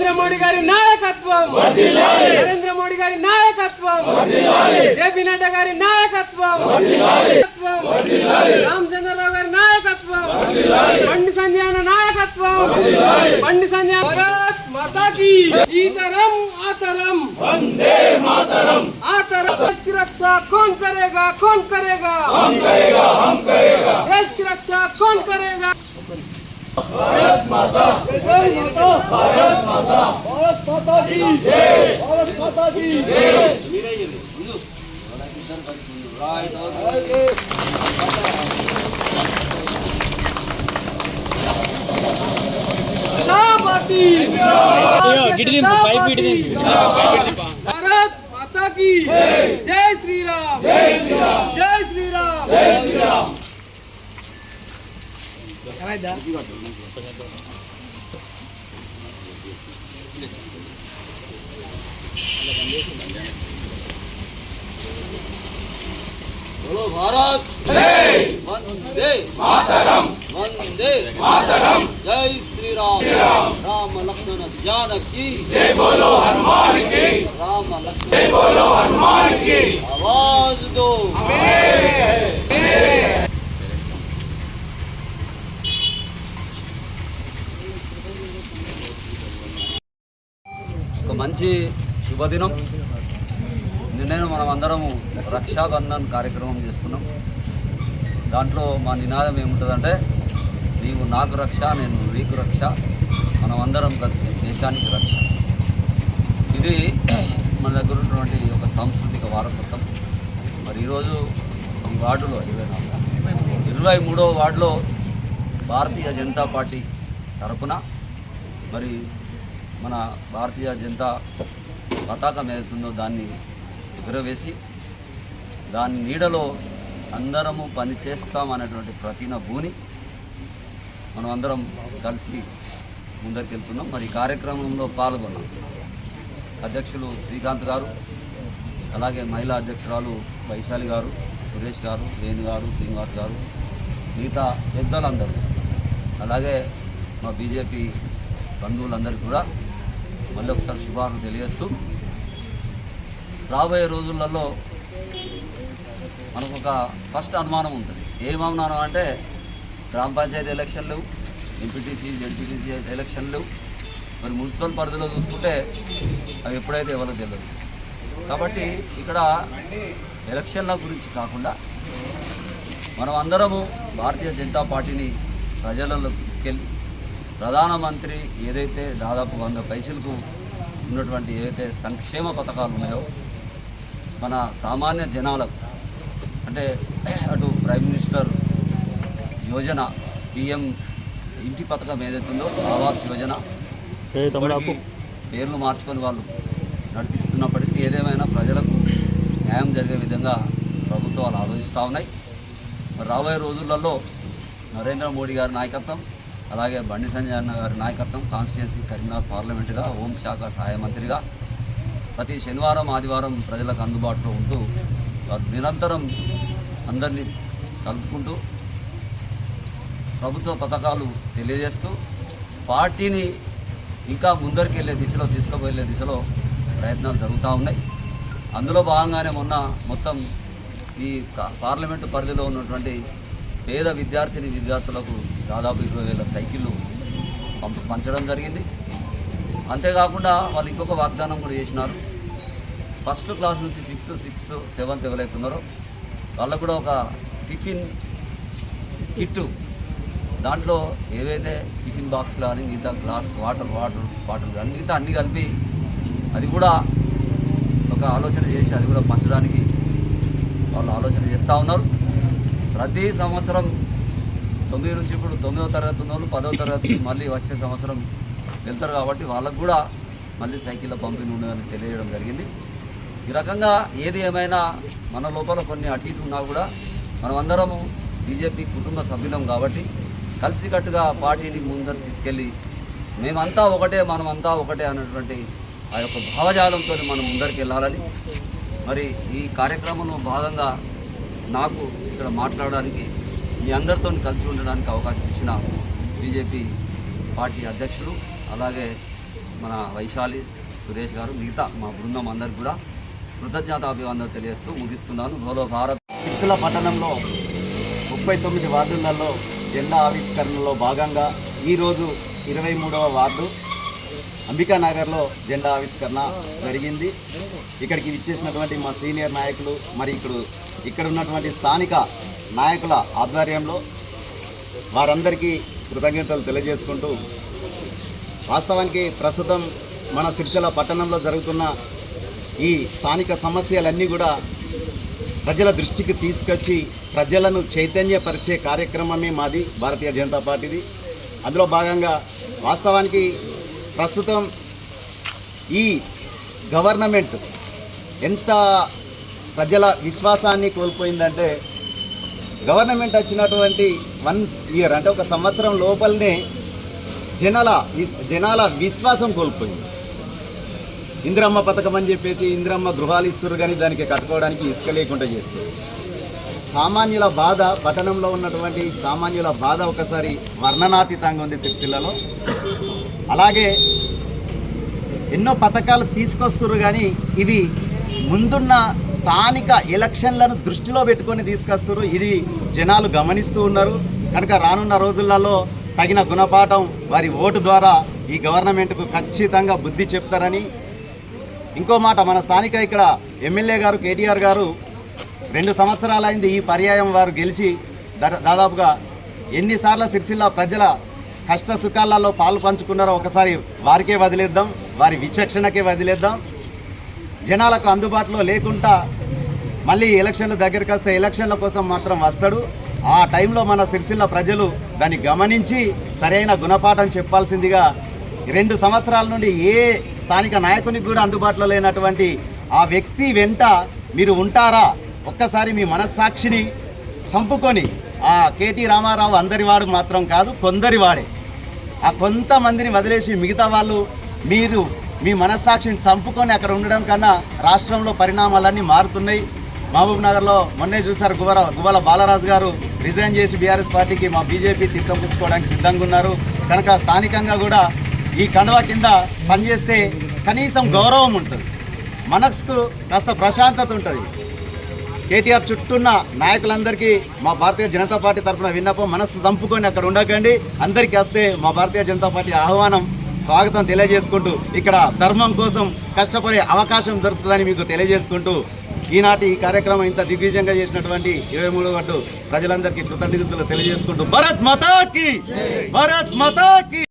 నరేంద్ర మోడీ గారి నాయకత్వం. నరేంద్ర మోడీ గారి నాయకత్వం. జేపీ నడ్డా గారి నాయకత్వం. రామచంద్రరావు గారి నాయకత్వం. బండి సంజయ్ అన్న నాయకత్వం. బండి సంజయ్ భారత్ మాతాకి ఈ తరం ఆ తరం कौन करेगा कौन करेगा हम करेगा कौन करेगा भारत माता जय। भारत माता माता की जय। भारत माता की जय। भारत माता की जय। श्री राम जय श्री राम बोलो भारत वंदे मातरम वंदे मातरम जय श्री राम राम लक्ष्मण जानकी जय बोलो हनुमान की राम लक्ष्मण जय बोलो हनुमान की आवाज़ दो ఒక మంచి శుభదినం. నిన్న మనం అందరము రక్షాబంధన్ కార్యక్రమం చేసుకున్నాం. దాంట్లో మా నినాదం ఏముంటుందంటే నీవు నాకు రక్ష నేను నీకు రక్ష. మనం అందరం కలిసి దేశానికి రక్ష. ఇది మన దగ్గర ఉన్నటువంటి ఒక సాంస్కృతిక వారసత్వం. మరి ఈరోజు వార్డులో ఇరవై నాలుగు ఇరవై మూడవ వార్డులో భారతీయ జనతా పార్టీ తరపున మరి మన భారతీయ జనతా పతాకం ఏదైతుందో దాన్ని ఎగురవేసి దాని నీడలో అందరము పని చేస్తాం ప్రతిన భూని మనం అందరం కలిసి ముందరికెళ్తున్నాం. మరి కార్యక్రమంలో పాల్గొన్నాం అధ్యక్షులు శ్రీకాంత్ గారు అలాగే మహిళా అధ్యక్షురాలు వైశాలి గారు సురేష్ గారు వేణు గారు శ్రీనివాస్ గారు మిగతా పెద్దలందరూ అలాగే మా బీజేపీ బంధువులందరికీ కూడా మళ్ళీ ఒకసారి శుభాలను తెలియజేస్తూ రాబోయే రోజులలో మనకు ఒక ఫస్ట్ అనుమానం ఉంటుంది. ఏం అనుమానం అంటే గ్రామ పంచాయతీ ఎలక్షన్లు ఎంపీటీసీ జడ్పీటీసీ ఎలక్షన్లు మరి మున్సిపల్ పరిధిలో చూసుకుంటే అవి ఎప్పుడైతే ఎవరో తెలియదు. కాబట్టి ఇక్కడ ఎలక్షన్ల గురించి కాకుండా మనం అందరము భారతీయ జనతా పార్టీని ప్రజలలో తీసుకెళ్ళి ప్రధానమంత్రి ఏదైతే దాదాపు వంద పైసలకు ఉన్నటువంటి ఏదైతే సంక్షేమ పథకాలు ఉన్నాయో మన సామాన్య జనాలకు అంటే అటు ప్రైమ్ మినిస్టర్ యోజన పిఎం ఇంటి పథకం ఏదైతే ఉందో ఆవాస్ యోజన పేర్లు మార్చుకొని వాళ్ళు నడిపిస్తున్నప్పటికీ ఏదేమైనా ప్రజలకు న్యాయం జరిగే విధంగా ప్రభుత్వాలు ఆలోచిస్తూ ఉన్నాయి. రాబోయే రోజులలో నరేంద్ర మోడీ గారి నాయకత్వం అలాగే బండి సంజయ్ అన్న గారి నాయకత్వం కాన్స్టిట్యున్సీ కరీంనగర్ పార్లమెంటుగా హోంశాఖ సహాయ మంత్రిగా ప్రతి శనివారం ఆదివారం ప్రజలకు అందుబాటులో ఉంటూ వారు నిరంతరం అందరినీ కలుపుకుంటూ ప్రభుత్వ పథకాలు తెలియజేస్తూ పార్టీని ఇంకా ముందరికి వెళ్ళే దిశలో తీసుకుపోయే దిశలో ప్రయత్నాలు జరుగుతూ ఉన్నాయి. అందులో భాగంగానే మొన్న మొత్తం ఈ పార్లమెంటు పరిధిలో ఉన్నటువంటి పేద విద్యార్థిని విద్యార్థులకు దాదాపు ఇరవై వేల సైకిళ్ళు పంచడం జరిగింది. అంతేకాకుండా వాళ్ళు ఇంకొక వాగ్దానం కూడా చేసినారు. ఫస్ట్ క్లాస్ నుంచి ఫిఫ్త్ సిక్స్త్ సెవెంత్ ఎవరైతున్నారో వాళ్ళకు కూడా ఒక టిఫిన్ కిట్టు. దాంట్లో ఏవైతే టిఫిన్ బాక్స్ కానీ మిగతా గ్లాస్ వాటర్ వాటర్ బాటిల్ కానీ మిగతా అన్నీ కలిపి అది కూడా ఒక ఆలోచన చేసి అది కూడా పంచడానికి వాళ్ళు ఆలోచన చేస్తూ ఉన్నారు. ప్రతి సంవత్సరం తొమ్మిది నుంచి ఇప్పుడు తొమ్మిదవ తరగతి ఉన్న వాళ్ళు పదవ తరగతి మళ్ళీ వచ్చే సంవత్సరం వెళ్తారు కాబట్టి వాళ్ళకు కూడా మళ్ళీ సైకిళ్ళ పంపిణీ ఉండదని తెలియజేయడం జరిగింది. ఈ రకంగా ఏది ఏమైనా మన లోపల కొన్ని అటు ఇటు ఉన్నా కూడా మనమందరము బీజేపీ కుటుంబ సభ్యులం కాబట్టి కలిసికట్టుగా పార్టీని ముందరు తీసుకెళ్ళి మేమంతా ఒకటే మనమంతా ఒకటే అన్నటువంటి ఆ యొక్క భావజాలంతో మనం ముందరికి వెళ్ళాలని. మరి ఈ కార్యక్రమంలో భాగంగా నాకు ఇక్కడ మాట్లాడడానికి మీ అందరితో కలిసి ఉండడానికి అవకాశం ఇచ్చిన బీజేపీ పార్టీ అధ్యక్షులు అలాగే మన వైశాలి సురేష్ గారు మిగతా మా బృందం అందరికి కూడా కృతజ్ఞతాభివందనలు తెలియజేస్తూ ముగిస్తున్నాను. గోలో భారత్ శిక్షల పట్టణంలో ముప్పై తొమ్మిది వార్డులలో జెండా ఆవిష్కరణలో భాగంగా ఈరోజు ఇరవై మూడవ వార్డు అంబికా నగర్లో జెండా ఆవిష్కరణ జరిగింది. ఇక్కడికి విచ్చేసినటువంటి మా సీనియర్ నాయకులు మరి ఇక్కడ ఇక్కడ ఉన్నటువంటి స్థానిక నాయకుల ఆధ్వర్యంలో వారందరికీ కృతజ్ఞతలు తెలియజేసుకుంటూ వాస్తవానికి ప్రస్తుతం మన సిరిసిల్ల పట్టణంలో జరుగుతున్న ఈ స్థానిక సమస్యలన్నీ కూడా ప్రజల దృష్టికి తీసుకొచ్చి ప్రజలను చైతన్యపరిచే కార్యక్రమమే మాది భారతీయ జనతా పార్టీది. అందులో భాగంగా వాస్తవానికి ప్రస్తుతం ఈ గవర్నమెంట్ ఎంత ప్రజల విశ్వాసాన్ని కోల్పోయిందంటే గవర్నమెంట్ వచ్చినటువంటి వన్ ఇయర్ అంటే ఒక సంవత్సరం లోపలనే జనాల విస్- జనాల విశ్వాసం కోల్పోయింది. ఇందిరమ్మ పథకం అని చెప్పేసి ఇందిరమ్మ గృహాలు ఇస్తారు కానీ దానికి కట్టుకోవడానికి ఇసుక లేకుండా చేస్తారు సామాన్యుల బాధ పట్టణంలో ఉన్నటువంటి సామాన్యుల బాధ ఒకసారి వర్ణనాతీతంగా ఉంది సిరిసిల్లలో. అలాగే ఎన్నో పథకాలు తీసుకొస్తున్నారు కానీ ఇవి ముందున్న స్థానిక ఎలక్షన్లను దృష్టిలో పెట్టుకొని తీసుకొస్తున్నారు ఇది జనాలు గమనిస్తూ ఉన్నారు. కనుక రానున్న రోజులలో తగిన గుణపాఠం వారి ఓటు ద్వారా ఈ గవర్నమెంట్కు ఖచ్చితంగా బుద్ధి చెప్తారని ఇంకో మాట మన స్థానిక ఇక్కడ ఎమ్మెల్యే గారు కేటీఆర్ గారు రెండు సంవత్సరాలైంది ఈ పర్యాయం వారు గెలిచి దాదాపుగా ఎన్నిసార్లు సిరిసిల్ల ప్రజల కష్ట సుఖాలలో పాలు పంచుకున్నారో ఒకసారి వారికే వదిలేద్దాం వారి విచక్షణకే వదిలేద్దాం. జనాలకు అందుబాటులో లేకుండా మళ్ళీ ఎలక్షన్లు దగ్గరికి వస్తే ఎలక్షన్ల కోసం మాత్రం వస్తాడు. ఆ టైంలో మన సిరిసిల్ల ప్రజలు దాన్ని గమనించి సరైన గుణపాఠం చెప్పాల్సిందిగా రెండు సంవత్సరాల నుండి ఏ స్థానిక నాయకునికి కూడా అందుబాటులో లేనటువంటి ఆ వ్యక్తి వెంట మీరు ఉంటారా? ఒక్కసారి మీ మనస్సాక్షిని చంపుకొని ఆ కేటీ రామారావు అందరి వాడు మాత్రం కాదు కొందరి వాడే. ఆ కొంతమందిని వదిలేసి మిగతా వాళ్ళు మీరు మీ మనస్సాక్షిని చంపుకొని అక్కడ ఉండడం కన్నా రాష్ట్రంలో పరిణామాలన్నీ మారుతున్నాయి. మహబూబ్ నగర్లో మొన్నే చూశారు గువల గువ్వల బాలరాజు గారు రిజైన్ చేసి బీఆర్ఎస్ పార్టీకి మా బీజేపీ తీర్థం పుచ్చుకోవడానికి సిద్ధంగా ఉన్నారు. కనుక స్థానికంగా కూడా ఈ కండవ కింద పనిచేస్తే కనీసం గౌరవం ఉంటుంది. మనసుకు కాస్త ప్రశాంతత ఉంటుంది. కేటీఆర్ చుట్టూన్న నాయకులందరికీ మా భారతీయ జనతా పార్టీ తరఫున విన్నపం మనస్సు చంపుకొని అక్కడ ఉండకండి. అందరికీ వస్తే మా భారతీయ జనతా పార్టీ ఆహ్వానం స్వాగతం తెలియజేసుకుంటూ ఇక్కడ ధర్మం కోసం కష్టపడే అవకాశం దొరుకుతుందని మీకు తెలియజేసుకుంటూ ఈనాటి ఈ కార్యక్రమం ఇంత దిగ్విజయంగా చేసినటువంటి ఇరవై మూడు వడ్డు ప్రజలందరికీ కృతజ్ఞతలు తెలియజేసుకుంటూ భరత్ మతాకి భరత్ మతాకి.